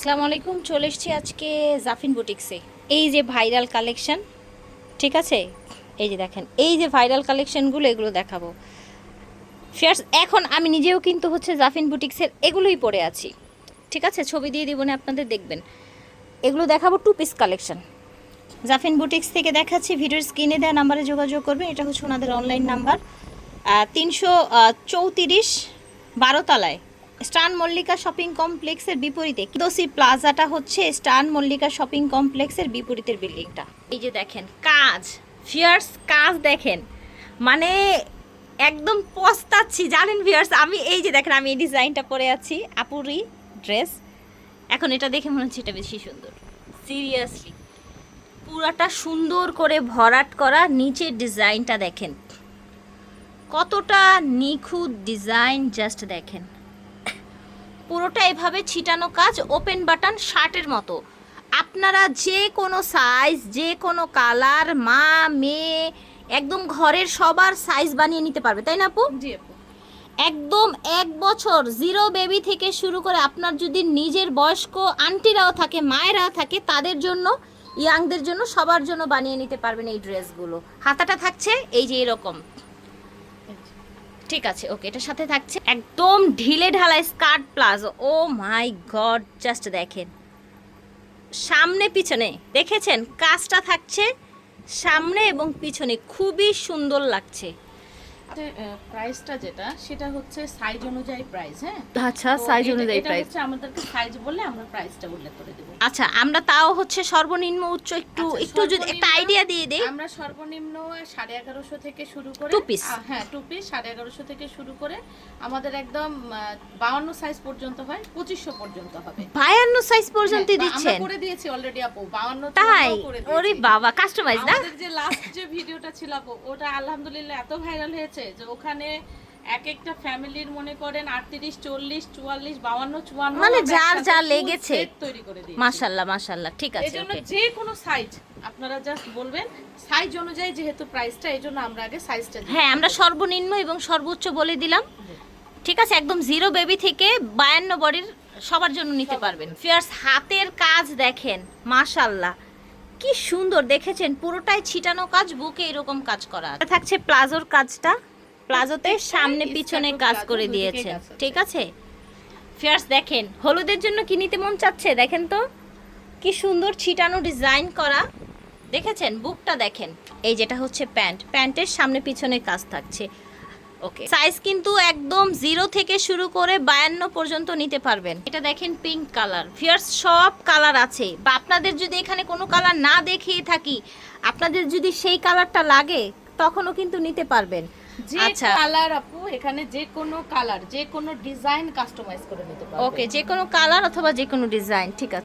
আসসালামু আলাইকুম, চলে এসেছি আজকে জাফিন বুটিক্সে। এই যে ভাইরাল কালেকশন, ঠিক আছে? এই যে দেখেন, এই যে ভাইরাল কালেকশনগুলো এগুলো দেখাবো। ফিয়ার্স এখন আমি নিজেও কিন্তু হচ্ছে জাফিন বুটিক্সের এগুলোই পরে আছি। ঠিক আছে? ছবি দিয়ে দিব না, আপনাদের দেখবেন। এগুলো দেখাবো two piece collection Jafin boutiques থেকে দেখাচ্ছি, ভিডিওর স্ক্রিনে দেওয়া নাম্বারে যোগাযোগ করবেন, এটা হচ্ছে ওনাদের অনলাইন নাম্বার তিনশো চৌত্রিশ বারোতলায় স্টান মল্লিকা শপিং কমপ্লেক্সের বিপরীতে। দোসি প্লাজাটা হচ্ছে স্টান মল্লিকা শপিং কমপ্লেক্সের বিপরীতের বিল্ডিংটা। এই যে দেখেন, কাজ। ফিয়ার্স কাজ দেখেন। মানে একদম পস্তাচ্ছি। জানেন ভিয়ার্স আমি এই যে দেখেন, আমি এই ডিজাইনটা পরে আছি আপুরি ড্রেস। এখন এটা দেখে মনে হচ্ছে এটা বেশি সুন্দর। সিরিয়াসলি পুরাটা সুন্দর করে ভরাট করা নিচের ডিজাইনটা দেখেন। কতটা নিখুঁত ডিজাইন, জাস্ট দেখেন। পুরোটা এভাবে ছিটানো কাজ ওপেন বাটন শার্টের মতো। আপনারা যে কোনো সাইজ যে কোনো কালার মা মেয়ে একদম ঘরের সবার সাইজ বানিয়ে নিতে পারবে তাই না আপু? জি আপু। একদম এক বছর জিরো বেবি থেকে শুরু করে আপনার যদি নিজের বয়স্ক আন্টিরাও থাকে মায়েরাও থাকে তাদের জন্য ইয়াংদের জন্য সবার জন্য বানিয়ে নিতে পারবেন এই ড্রেসগুলো হাতাটা থাকছে এই যে এরকম। ঠিক আছে, ওকে, এটার সাথে থাকছে একদম ঢিলে ঢালাই skirt palazzo. Oh my god, just দেখেন। সামনে, পিছনে, দেখেছেন? কাজটা থাকছে সামনে এবং পিছনে। খুবই সুন্দর লাগছে। প্রাইসটা যেটা সেটা হচ্ছে সাইজ অনুযায়ী প্রাইস হ্যাঁ? আচ্ছা সাইজ এটা- অনুযায়ী এটা প্রাইস হচ্ছে আমাদেরকে সাইজ বললে আমরা প্রাইসটা উল্লেখ করে দেব। আচ্ছা আমরা তাও হচ্ছে সর্বনিম্ন উচ্চ একটু আচ্ছা, একটু যদি একটা আইডিয়া দিয়ে দেই। আমরা সর্বনিম্ন সাড়ে এগারোশো থেকে শুরু করে piece। আহ, হ্যাঁ টু পিস সাড়ে এগারোশো থেকে শুরু করে আমাদের একদম বাউন্ন সাইজ পর্যন্ত হয় পঁচিশশো পর্যন্ত হবে। বায়ান্ন সাইজ পর্যন্ত হ্যাঁ, দিচ্ছেন। আমরা করে দিয়েছি অলরেডি আপু বাউন্ন তাই? ওরে বাবা কাস্টমাইজ না? আমাদের যে লাস্ট যে ভিডিওটা ছিল আপু ওটা আলহামদুলিল্লাহ এত ভাইরাল হয়েছে। যে ওখানে এক একটা ফ্যামিলির মনে করেন আটত্রিশ চল্লিশ চুয়াল্লিশ বাউান্ন চুয়ান্ন মানে যার যা লেগেছে। তৈরি করে দিয়েছি মাশাল্লাহ মাশাল্লাহ। ঠিক আছে জন্য ওকে যে কোনো সাইজ আপনারা জাস্ট বলবেন সাইজ অনুযায়ী যেহেতু প্রাইসটা এই জন্য আমরা আগে সাইজটা হ্যাঁ আমরা সর্বনিম্ন এবং সর্বোচ্চ বলে দিলাম। ঠিক আছে একদম জিরো বেবি থেকে বায়ান্ন বডির সবার জন্য নিতে পারবেন। ফিয়ার্স হাতের কাজ দেখেন মাশাল্লাহ। কি সুন্দর দেখেছেন পুরোটাই ছিটানো কাজ বুকে এরকম কাজ করা আছে। থাকছে প্লাজোর কাজটা। প্লাজোতে সামনে পিছনে কাজ করে আছে। ঠিক আছে? ফিয়ার্স দেখেন হলুদের জন্য কি নিতে মন চাচ্ছে? দেখেন তো কি সুন্দর ছিটানো ডিজাইন করা। দেখেছেন? বুকটা দেখেন। এই যেটা হচ্ছে প্যান্ট। প্যান্টের সামনে পিছনে কাজ থাকছে। ওকে সাইজ কিন্তু একদম জিরো থেকে শুরু করে বায়ান্ন পর্যন্ত নিতে পারবেন। এটা দেখেন পিঙ্ক কালার ফিয়ার্স সব কালার আছে। বা আপনাদের যদি এখানে কোনো কালার না দেখিয়ে থাকি আপনাদের যদি সেই কালারটা লাগে তখনও কিন্তু নিতে পারবেন। যে আচ্ছা। কালার আপু এখানে যে কোনো কালার যে কোনো ডিজাইন কাস্টমাইজ করে নিতে পারবেন। ওকে যে কোনো কালার অথবা যে কোনো ডিজাইন ঠিক আছে।